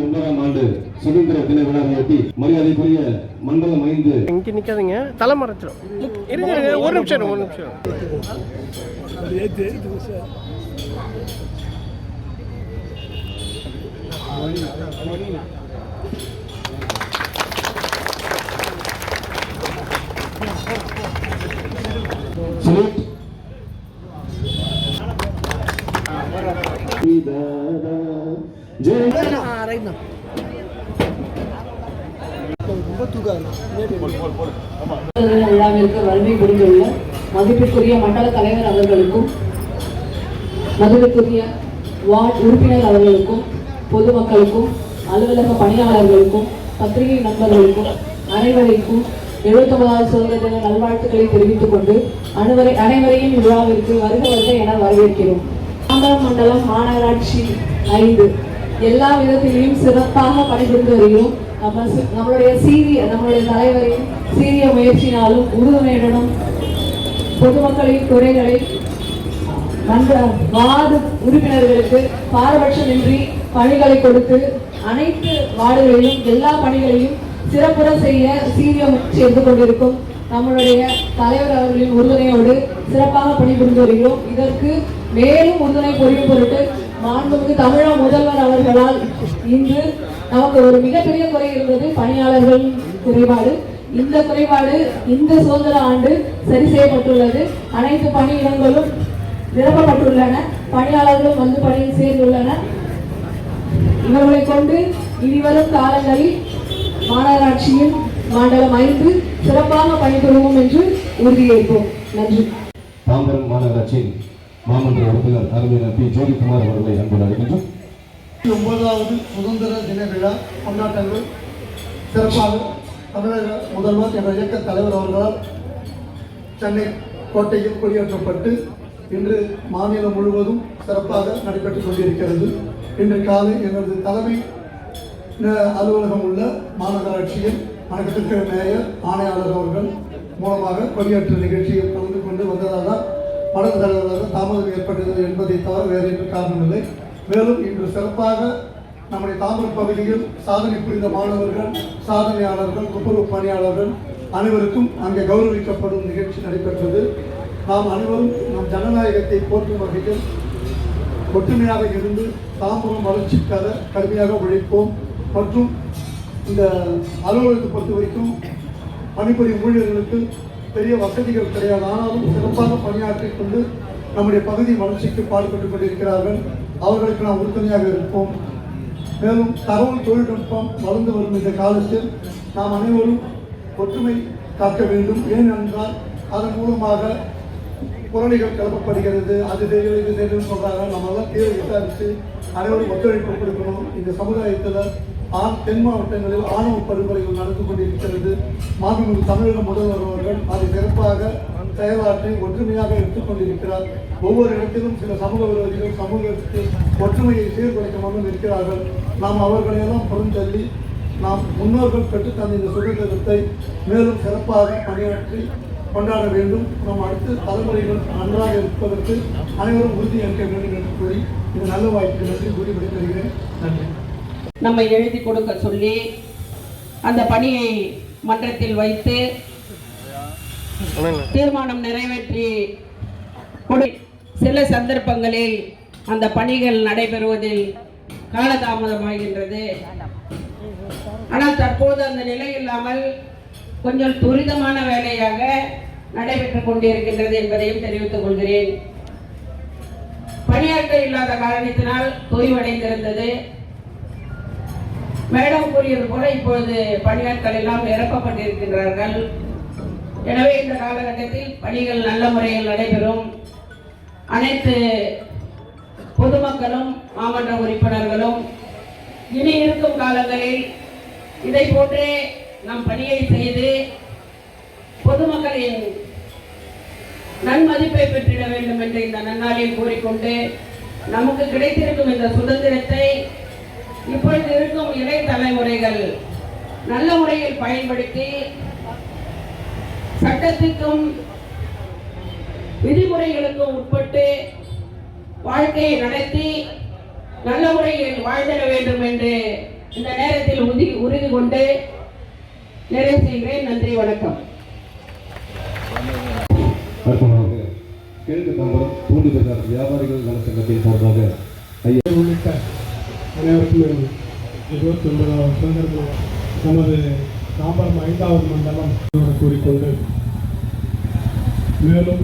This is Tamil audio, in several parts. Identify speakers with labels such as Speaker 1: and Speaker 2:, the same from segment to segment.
Speaker 1: ஒன்பதாம் ஆண்டு சுதந்திர தின விழாவையொட்டி மரியாதைக்குரிய மண்டலம் ஐந்து.
Speaker 2: இங்கே நிற்காதீங்க தலை மறைச்சிடும் இருங்க. ஒரு நிமிஷம் ஒரு நிமிஷம்.
Speaker 1: Salute.
Speaker 3: விழாவிற்கு வருகை புரிந்துள்ள மதிப்பிற்குரிய மண்டல தலைவர் அவர்களுக்கும் மதிப்பிற்குரிய வார்டு உறுப்பினர் அவர்களுக்கும் பொதுமக்களுக்கும் அலுவலக பணியாளர்களுக்கும் பத்திரிகை நண்பர்களுக்கும் அனைவருக்கும் எழுபத்தொன்பதாவது சுதந்திர தின நல்வாழ்த்துக்களை தெரிவித்துக் கொண்டு அனைவரை அனைவரையும் விழாவிற்கு வருக வருக என வரவேற்கிறோம். தாம்பரம் மண்டலம் மாநகராட்சி ஐந்து. எல்லா விதத்திலையும் சிறப்பாக பணிபுரிந்து வருகிறோம். நம்ம நம்மளுடைய சீரிய நம்மளுடைய தலைவரின் சீரிய முயற்சினாலும் உறுதுணையுடனும் பொதுமக்களின் குறைகளை மன்ற வார்டு உறுப்பினர்களுக்கு பாரபட்சமின்றி பணிகளை கொடுத்து அனைத்து வார்டுகளிலும் எல்லா பணிகளையும் சிறப்புற செய்ய சீரிய முயற்சி கொண்டிருக்கும் நம்மளுடைய தலைவர் அவர்களின் உறுதுணையோடு சிறப்பாக பணிபுரிந்து வருகிறோம் இதற்கு மேலும் உறுதுணை புரியும் பொருட்டு மாண்புமிகு தமிழக முதல்வர் அவர்களால் இன்று நமக்கு ஒரு மிகப்பெரிய குறை இருந்தது பணியாளர்கள் குறைபாடு. இந்த குறைபாடு இந்த சுதந்திர ஆண்டு சரி செய்யப்பட்டுள்ளது. அனைத்து பணியிடங்களும் நிரப்பப்பட்டுள்ளன. பணியாளர்களும் வந்து பணியில் சேர்ந்துள்ளனர். இவர்களை கொண்டு இனிவரும் காலங்களில் மாநகராட்சியில் மண்டலம் ஐந்து சிறப்பாக பணிபுரிவோம் என்று உறுதியேற்போம் நன்றி.
Speaker 1: தாம்பரம் மாநகராட்சியின் மாமன்ற உறுப்பினர் அருமையினர் பி. ஜோதிகுமார் அவர்களை அன்போடு அழைக்கின்றோம்.
Speaker 4: ஒன்பதாவது சுதந்திர தின விழா கொண்டாட்டங்கள். சிறப்பாக தமிழக முதல்வர் என்ற இயக்க தலைவர் அவர்களால் சென்னை கோட்டையில் கொடியேற்றப்பட்டு இன்று மாநிலம் முழுவதும் சிறப்பாக நடைபெற்றுக் கொண்டிருக்கிறது. இன்று காலை எங்களது தலைமை அலுவலகம் உள்ள மாநகராட்சியில் வணக்கத்திற்கு மேயர் ஆணையாளர் அவர்கள் மூலமாக கொடியேற்ற நிகழ்ச்சியில் கலந்து கொண்டு வந்ததால் படகு மடல் தலைவராக தாமதம் ஏற்பட்டது என்பதை தவிர வேறு என்று காரணமில்லை மேலும் இன்று சிறப்பாக நம்முடைய தாம்பரம் பகுதியில் சாதனை புரிந்த மாணவர்கள் சாதனையாளர்கள் துப்புரவு பணியாளர்கள் அனைவருக்கும் அங்கே கௌரவிக்கப்படும் நிகழ்ச்சி நடைபெற்றது. நாம் அனைவரும் நம் ஜனநாயகத்தை போற்றும் வகையில் ஒற்றுமையாக இருந்து தாம்பரம் வளர்ச்சிக்காக கடுமையாக உழைப்போம் மற்றும் இந்த அலுவலகத்தை பொறுத்த வரைக்கும் பணிபுரியும் ஊழியர்களுக்கு பெரிய வசதிகள் கிடையாது. ஆனாலும் சிறப்பாக பணியாற்றிக் கொண்டு நம்முடைய பகுதி வளர்ச்சிக்கு பாடுபட்டுக் கொண்டிருக்கிறார்கள். அவர்களுக்கு நாம் உறுதுணையாக இருப்போம். மேலும் தகவல் தொழில்நுட்பம் வளர்ந்து வரும் இந்த காலத்தில் நாம் அனைவரும் ஒற்றுமை காக்க வேண்டும். ஏனென்றால் அதன் மூலமாக புரணிகள் கிளப்பப்படுகிறது. அது தெரியும் இது தெரியும் சொல்கிறாங்க நம்மளால் எல்லாம் தீவிர விசாரித்து அனைவரும் ஒத்துழைப்பு கொடுக்கணும். இந்த சமுதாயத்தில் தென் மாவட்டங்களில் ஆணவ படுகொலைகள் நடந்து கொண்டிருக்கிறது. மாண்புமிகு தமிழக முதல்வர் அவர்கள் அதை சிறப்பாக செயலாற்றி ஒற்றுமையாக எடுத்துக்கொண்டிருக்கிறார் ஒவ்வொரு இடத்திலும் சில சமூக விரோதிகள் சமூகத்தில் ஒற்றுமையை சீர்குலைக்காமல் இருக்கிறார்கள். நாம் அவர்களையெல்லாம் புறந்தள்ளி நாம் முன்னோர்கள் பெற்றுத்தந்த இந்த சுதந்திரத்தை மேலும் சிறப்பாக பணியாற்றி கொண்டாட வேண்டும். நம் அடுத்த தலைமுறைகள் நன்றாக இருப்பதற்கு அனைவரும் உறுதி ஏற்க வேண்டும் என்று கூறி இந்த நல்ல வாய்ப்பு நன்றி கூறி விடைபெறுகிறேன். நன்றி.
Speaker 5: நம்மை எழுதி கொடுக்க சொல்லி அந்த பணியை மன்றத்தில் வைத்து தீர்மானம் நிறைவேற்றி சில சந்தர்ப்பங்களில் அந்த பணிகள் நடைபெறுவதில் காலதாமதமாகின்றது. ஆனால் தற்போது அந்த நிலை இல்லாமல் கொஞ்சம் துரிதமான வேலையாக நடைபெற்றுக் கொண்டிருக்கின்றது என்பதையும் தெரிவித்துக் கொள்கிறேன். பணியாட்கள் இல்லாத காரணத்தினால் தொய்வடைந்திருந்தது. மேடம் கூறியது போல இப்பொழுது பணியாட்கள் எல்லாம் நிரப்பப்பட்டிருக்கின்றார்கள். எனவே இந்த காலகட்டத்தில் பணிகள் நல்ல முறையில் நடைபெறும். அனைத்து பொதுமக்களும் மாமன்ற உறுப்பினர்களும் இனி இருக்கும் காலங்களில் இதை போன்றே நம் பணியை செய்து பொதுமக்களின் நன்மதிப்பை பெற்றிட வேண்டும் என்று இந்த நன்னாளில் கூறிக்கொண்டு நமக்கு கிடைத்திருக்கும் இந்த சுதந்திரத்தை இப்பொழுது இருக்கும் இளைய தலைமுறைகள் நல்ல முறையில் பயன்படுத்தி சட்டத்துக்கும் விதிமுறைகளுக்கு உட்பட்டு வாழ்க்கையை நடத்தி நல்ல முறையில் வாழ்ந்திட வேண்டும் என்று இந்த நேரத்தில் உறுதி உறுதி கொண்டு நிறைவு செய்கிறேன். நன்றி வணக்கம்.
Speaker 1: கிழக்கு தாம்பரம் பூண்டி பஜார் வியாபாரிகள் நல சங்கத்தின் சார்பாக ஐயா
Speaker 6: உள்ளிட்ட அனைவருக்கும் இருபத்தி ஒன்பதாவது சுதந்திர நமது தாம்பரம் ஐந்தாவது மண்டலம் கூறிக்கொண்டு மேலும்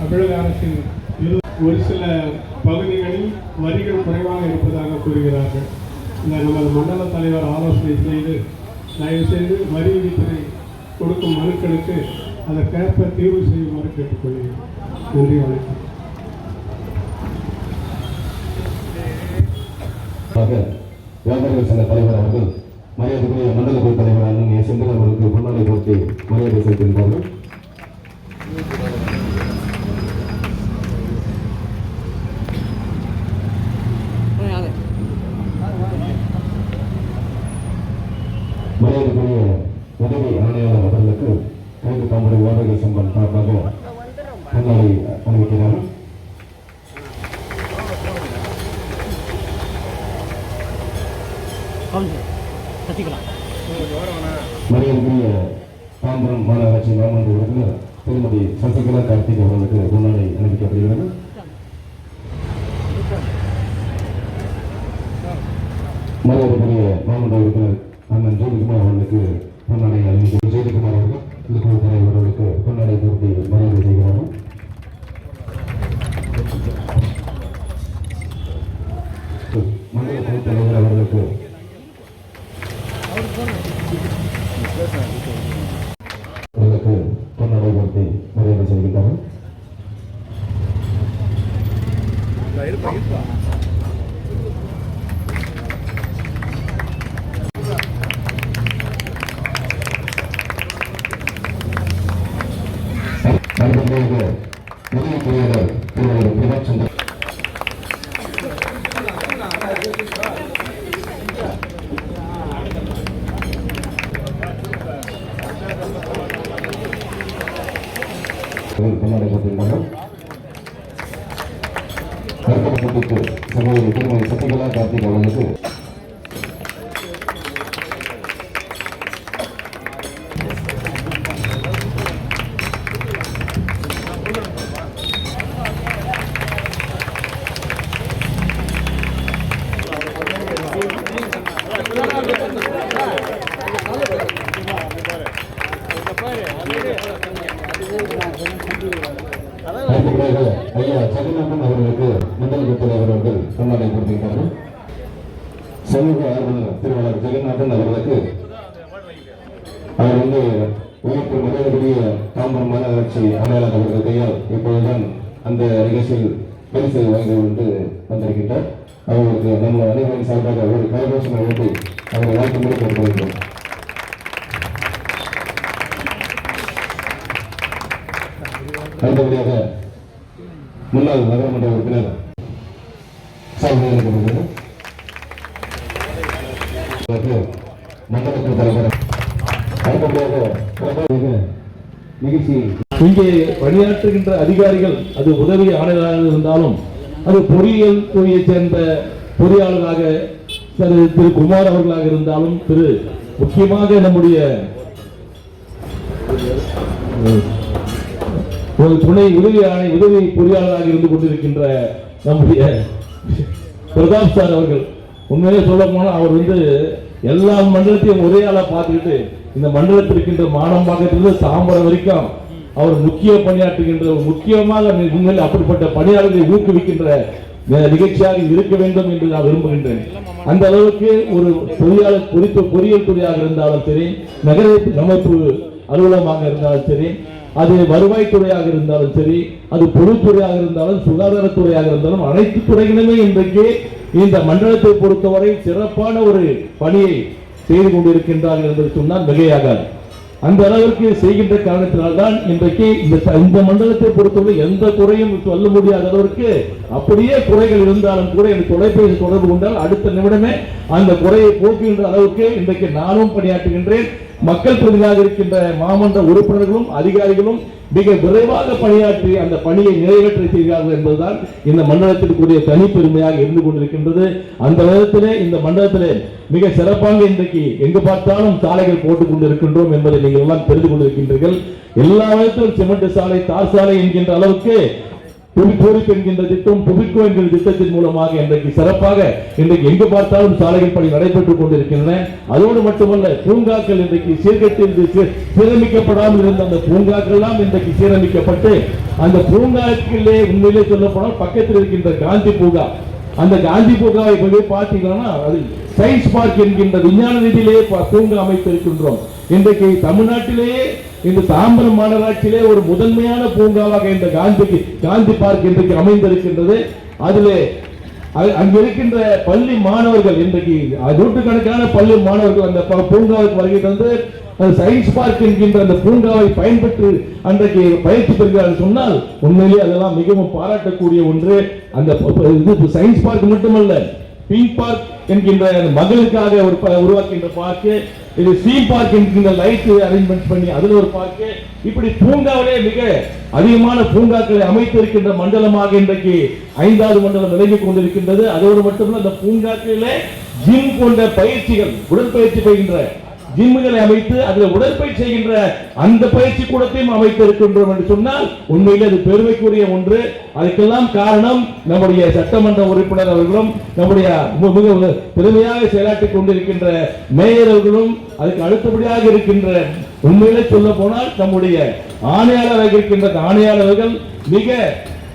Speaker 6: தமிழக அரசின் இரு ஒரு சில பகுதிகளில் வரிகள் குறைவாக இருப்பதாக கூறுகிறார்கள். இந்த நமது மண்டல தலைவர் ஆலோசனை செய்து தயவு செய்து வரி விதிப்பதை கொடுக்கும் மனுக்களுக்கு அதற்கேற்ப தீர்வு செய்யுமாறு கேட்டுக்கொள்கிறேன். நன்றி வணக்கம்.
Speaker 1: வியாபாரிகள் சங்க தலைவர் அவர்கள் மரியாதைக்குரிய மண்டல குழு தலைவர் அண்ணன் எஸ் செந்தில் அவர்களுக்கு பொன்னாடை கொடுத்து மரியாதை செலுத்துகின்றார்கள் மரியாதைக்குரிய உதவி ஆணையாளர் அவர்களுக்கு கிழக்கு தாம்பரம் வியாபாரிகள் சங்கம் சார்பாக பொன்னாடை அணிவிக்கிறார்கள் மரியாதைக்குரிய தாம்பரம் மாநகராட்சி மாமன்ற உறுப்பினர் திருமதி சசிகலா கார்த்திக் அவர்களுக்கு முன்னாடி அனுப்பிக்கப்படுகிறது. மரியாதைக்குரிய மாமன்ற உறுப்பினர் அண்ணன் ஜோதிகுமார் அவர்களுக்கு பொன்னாடை அணிவிக்க ஜோதிகுமார் அவர்கள் இந்த தலைவர்களுக்கு பொன்னாடை பொருத்தி மரியாதை செய்கிறார்கள் மண்டல குழு தலைவர் அவர்களுக்கு அவர்களுக்கு பொன்னாடை பொருத்தி மரியாதை செய்கின்றார்கள் அடுத்ததாக உதவி பொறியாளர் திருவாளர் பிரதாப் சமூக ஆர்வலர் திருவாளர் ஜெகநாதன் அவர்களுக்கு அவர் வந்து உழைப்பு மரியாதைக்குரிய தாம்பரம் மாநகராட்சி ஆணையாளர் அவர்கள் கையால் இப்பொழுதுதான் அந்த நிகழ்ச்சியில் பரிசு வாங்கி கொண்டு வந்திருக்கின்றார். அவர்களுக்கு நம்ம அனைவரின் சார்பாக ஒரு கரகோஷம் எழுப்பி அவரை வாழ்த்து முறை கொடுக்கிறோம் அடுத்தபடியாக முன்னாள் நகரமன்ற உறுப்பினர் சார்பாக கொடுக்கிறது மண்டலத்தின் தலைவர். நிகழ்ச்சி
Speaker 7: இங்கே பணியாற்றுகின்ற அதிகாரிகள் அது உதவி ஆணையராக இருந்தாலும் அது பொறியியல் துறையைச் சேர்ந்த பொறியாளராக திரு திரு குமார் அவர்களாக இருந்தாலும் திரு முக்கியமாக நம்முடைய ஒரு துணை உதவி ஆணை உதவி பொறியாளராக இருந்து கொண்டிருக்கின்ற நம்முடைய பிரதாப் சார் அவர்கள். உண்மையிலே சொல்ல போனால் அவர் வந்து எல்லா மண்டலத்தையும் ஒரே ஆளா பார்த்துக்கிட்டு இந்த மண்டலத்தில் இருக்கின்ற மானம்பாக்கத்திலிருந்து தாம்பரம் வரைக்கும் அவர் முக்கிய பணியாற்றுகின்ற முக்கியமாக உண்மையில் அப்படிப்பட்ட பணியாளர்களை ஊக்குவிக்கின்ற நிகழ்ச்சியாக இருக்க வேண்டும் என்று நான் விரும்புகின்றேன். அந்த அளவுக்கு ஒரு பொறியாளர் குறித்த பொறியியல் துறையாக இருந்தாலும் சரி நகர அமைப்பு அலுவலகமாக இருந்தாலும் சரி அது வருவாய்த்துறையாக இருந்தாலும் சரி அது பொதுத்துறையாக இருந்தாலும் சுகாதாரத்துறையாக இருந்தாலும் அனைத்து துறைகளுமே இன்றைக்கு இந்த மண்டலத்தை பொறுத்தவரை சிறப்பான ஒரு பணியை செய்து கொண்டிருக்கின்றார்கள் என்று சொன்னால் மிகையாகாது. அந்த அளவிற்கு செய்கின்ற காரணத்தினால்தான் இன்றைக்கு இந்த இந்த மண்டலத்தை பொறுத்தவரை எந்த குறையும் சொல்ல முடியாத அளவிற்கு அப்படியே குறைகள் இருந்தாலும் கூட எனக்கு தொலைபேசி தொடர்பு கொண்டால் அடுத்த நிமிடமே அந்த குறையை போக்குகின்ற அளவுக்கு இன்றைக்கு நானும் பணியாற்றுகின்றேன். மக்கள் பிரதிநிதியாக இருக்கின்ற மாமன்ற உறுப்பினர்களும் அதிகாரிகளும் மிக விரைவாக பணியாற்றி அந்த பணியை நிறைவேற்ற செய்கிறார்கள் என்பதுதான் இந்த மண்டலத்திற்குரிய தனிப்பெருமையாக இருந்து கொண்டிருக்கின்றது. அந்த விதத்திலே இந்த மண்டலத்திலே மிக சிறப்பாக இன்றைக்கு எங்கு பார்த்தாலும் சாலைகள் போட்டுக் கொண்டிருக்கின்றோம் என்பதை நீங்கள் எல்லாம் தெரிந்து கொண்டிருக்கின்றீர்கள். எல்லா விதத்திலும் சிமெண்ட் சாலை தார் சாலை என்கின்ற அளவுக்கு புவிப்போரிப்பு என்கின்ற திட்டம் புவிக்கோ என்கிற திட்டத்தின் மூலமாக இன்றைக்கு சிறப்பாக இன்றைக்கு எங்கு பார்த்தாலும் சாலைகள் பணி நடைபெற்றுக் கொண்டிருக்கின்றன. அதோடு மட்டுமல்ல பூங்காக்கள் இன்றைக்கு சீர்கட்டில் சீரமைக்கப்படாமல் இருந்த அந்த பூங்காக்கள் எல்லாம் இன்றைக்கு சீரமைக்கப்பட்டு அந்த பூங்காக்களிலே உண்மையிலே சொல்லப்போனால் பக்கத்தில் இருக்கின்ற காந்தி பூங்கா. அந்த காந்தி பூங்காவை போய் பார்த்தீங்கன்னா அது சயின்ஸ் பார்க் என்கின்ற விஞ்ஞான ரீதியிலேயே பூங்கா அமைத்திருக்கின்றோம். இன்றைக்கு தமிழ்நாட்டிலேயே இந்த தாம்பரம் மாநகராட்சியிலே ஒரு முதன்மையான பூங்காவாக இந்த காந்தி காந்தி பார்க் இன்றைக்கு அமைந்திருக்கின்றது. அதிலே அ- இருக்கின்ற பள்ளி மாணவர்கள் இன்றைக்கு நூற்றுக்கணக்கான பள்ளி மாணவர்கள் அந்த பூங்காவுக்கு வருகை தந்து சயின்ஸ் பார்க் என்கின்ற அந்த பூங்காவை பயன்பெற்று அன்றைக்கு பயிற்சி பெறுகிறார்கள். சொன்னால் உண்மையிலே அதெல்லாம் மிகவும் பாராட்டக்கூடிய ஒன்று. அந்த இது சயின்ஸ் பார்க் மட்டுமல்ல பிங்க் பார்க் என்கின்ற அந்த மகளுக்காக ஒரு ப- உருவாக்கின்ற பார்க்கு. இது சீம் பார்க் என்கின்ற லைட் அரேஞ்ச்மெண்ட் பண்ணி அதுல ஒரு பார்க்கு இப்படி பூங்காவிலே மிக அதிகமான பூங்காக்களை அமைத்திருக்கின்ற மண்டலமாக இன்றைக்கு ஐந்தாவது மண்டலம் விளங்கி கொண்டிருக்கின்றது. அதோடு மட்டுமல்ல அந்த பூங்காக்களிலே ஜிம் போன்ற பயிற்சிகள் உடற்பயிற்சி பெறுகின்ற ஜிம்முகளை அமைத்து அதில் உடற்பயிற்சி செய்கின்ற அந்த பயிற்சி கூடத்தையும் அமைத்து இருக்கின்றோம் என்று சொன்னால் உண்மையில் அது பெருமைக்குரிய ஒன்று. அதுக்கெல்லாம் காரணம் நம்முடைய சட்டமன்ற உறுப்பினர் அவர்களும் நம்முடைய மிக பெருமையாக செயலாற்றிக் கொண்டிருக்கின்ற மேயர் அவர்களும் அதுக்கு அடுத்தபடியாக இருக்கின்ற உண்மையிலே சொல்ல போனால் நம்முடைய ஆணையாளராக இருக்கின்ற ஆணையாளர்கள் மிக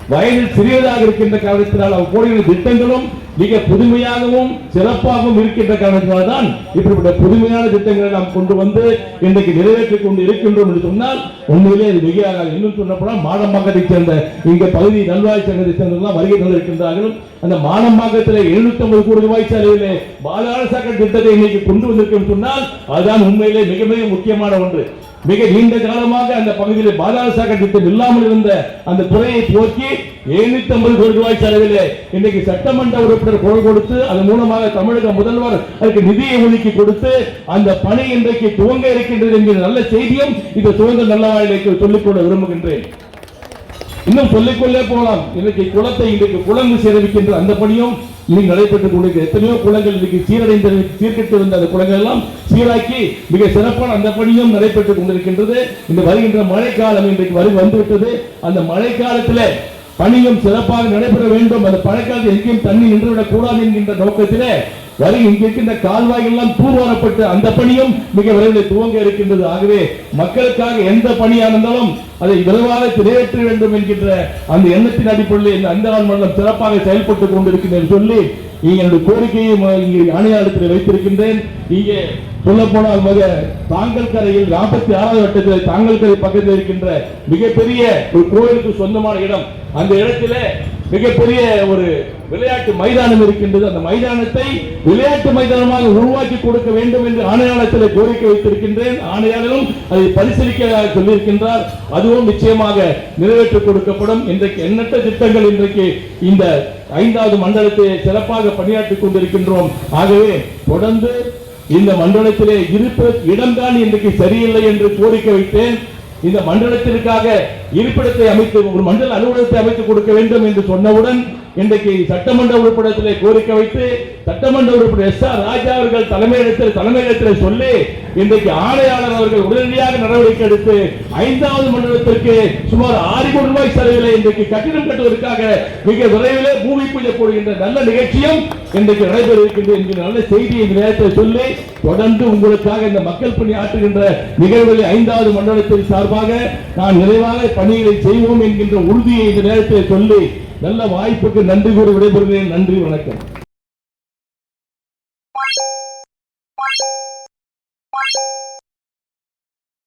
Speaker 7: வயதில் சிறியதாக இருக்கின்ற காரணத்தினால் அவர் போடுகிற திட்டங்களும் மிக புதுமையாகவும் சிறப்பாகவும் இருக்கின்ற காரணத்தினால் தான் இப்படிப்பட்ட புதுமையான திட்டங்களை நாம் கொண்டு வந்து இன்றைக்கு நிறைவேற்றிக் கொண்டு இருக்கின்றோம் என்று சொன்னால் உண்மையிலே அது மிகையாக இன்னும் சொன்னப்போனால் மாடம்பாக்கத்தைச் சேர்ந்த இந்த பகுதி நல்வாய் சங்கத்தை சேர்ந்தவர்கள் வருகை தந்திருக்கின்றார்கள். அந்த மானம்பாக்கத்திலே எழுநூத்தி ஐம்பது கோடி ரூபாய் செலவிலே பாலாள சாக்கடை திட்டத்தை இன்னைக்கு கொண்டு வந்திருக்கோம் சொன்னால் அதுதான் உண்மையிலே மிக மிக முக்கியமான ஒன்று. மிக நீண்ட காலமாக அந்த பகுதியில் பாதாள சாக்கடை திட்டம் இல்லாமல் இருந்த அந்த துறையை போக்கி எழுநூத்தி ஐம்பது கோடி ரூபாய் செலவிலே இன்னைக்கு சட்டமன்ற உறுப்பினர் குரல் கொடுத்து அதன் மூலமாக தமிழக முதல்வர் அதுக்கு நிதியை ஒதுக்கி கொடுத்து அந்த பணி இன்றைக்கு துவங்க இருக்கின்றது என்கிற நல்ல செய்தியும் இந்த சுதந்திர நல்ல வாயிலுக்கு சொல்லிக்கொள்ள விரும்புகின்றேன். இன்னும் சொல்லிக்கொள்ளே போகலாம். இன்றைக்கு குளத்தை இன்றைக்கு குளங்கு சேரவிக்கின்ற அந்த பணியும் இன்னைக்கு நடைபெற்றுக் கொண்டிருக்கிறது எத்தனையோ குளங்கள் இன்னைக்கு சீரடைந்த சீர்கட்டு வந்த அந்த குளங்கள் எல்லாம் சீராக்கி மிக சிறப்பான அந்த பணியும் நடைபெற்றுக் கொண்டிருக்கின்றது. இந்த வருகின்ற மழைக்காலம் இன்றைக்கு வரி வந்துவிட்டது. அந்த மழைக்காலத்தில் பணியும் சிறப்பாக நடைபெற வேண்டும். அந்த பழக்காது எங்கேயும் தண்ணி நின்றுவிடக் கூடாது என்கின்ற நோக்கத்திலே வரை இங்க இருக்கின்ற கால்வாய் எல்லாம் தூர்வாரப்பட்டு அந்த பணியும் மிக விரைவில் துவங்க இருக்கின்றது. ஆகவே மக்களுக்காக எந்த பணியா இருந்தாலும் அதை விரைவாக நிறைவேற்ற வேண்டும் என்கின்ற அந்த எண்ணத்தின் அடிப்படையில் இந்த அந்தவான் மண்டலம் சிறப்பாக செயல்பட்டுக் கொண்டிருக்கின்றது சொல்லி இங்கே என்னுடைய கோரிக்கையை ம- இங்கே ஆணையாளத்தில் வைத்திருக்கின்றேன். இங்கே சொல்ல போனால் மிக தாங்கல் கரையில் நாற்பத்தி ஆறாவது வட்டத்தில் தாங்கல் கரை பக்கத்தில் இருக்கின்ற மிகப்பெரிய ஒரு கோயிலுக்கு சொந்தமான இடம். அந்த இடத்திலே மிகப்பெரிய ஒரு விளையாட்டு மைதானம் இருக்கின்றது. அந்த மைதானத்தை விளையாட்டு மைதானமாக உருவாக்கி கொடுக்க வேண்டும் என்று ஆணையாளத்தில் கோரிக்கை வைத்திருக்கின்றேன். ஆணையாளரும் அதை பரிசீலிக்க சொல்லியிருக்கின்றார். அதுவும் நிச்சயமாக நிறைவேற்றி கொடுக்கப்படும். இன்றைக்கு எண்ணற்ற திட்டங்கள் இன்றைக்கு இந்த ஐந்தாவது மண்டலத்தை சிறப்பாக பணியாற்றிக் கொண்டிருக்கின்றோம். ஆகவே தொடர்ந்து இந்த மண்டலத்திலே இருப்ப இடம்தான் இன்றைக்கு சரியில்லை என்று கோரிக்கை வைத்தேன். இந்த மண்டலத்திற்காக இருப்பிடத்தை அமைத்து ஒரு மண்டல அலுவலகத்தை அமைத்து கொடுக்க வேண்டும் என்று சொன்னவுடன் இன்றைக்கு சட்டமன்ற உறுப்பினத்தில் கோரிக்கை வைத்து சட்டமன்ற உறுப்பினர் எஸ் ஆர் ராஜா அவர்கள் தலைமையிடத்தில் தலைமையிடத்தில் சொல்லி இன்றைக்கு ஆணையாளர் அவர்கள் உடனடியாக நடவடிக்கை எடுத்து ஐந்தாவது மண்டலத்திற்கு சுமார் ஆறு கோடி ரூபாய் செலவில் இன்றைக்கு கட்டிடம் கட்டுவதற்காக மிக விரைவில் பூமி பூஜை போடுகின்ற நல்ல நிகழ்ச்சியும் இன்றைக்கு நடைபெற இருக்கின்றது என்கிற நல்ல செய்தியை இந்த நேரத்தில் சொல்லி தொடர்ந்து உங்களுக்காக இந்த மக்கள் பணி ஆற்றுகின்ற நிகழ்வில் ஐந்தாவது மண்டலத்தின் சார்பாக நான் நிறைவாக பணிகளை செய்வோம் என்கின்ற உறுதியை இந்த நேரத்தில் சொல்லி நல்ல வாய்ப்புக்கு நன்றி கூறி விடைபெறுகிறேன். நன்றி வணக்கம்.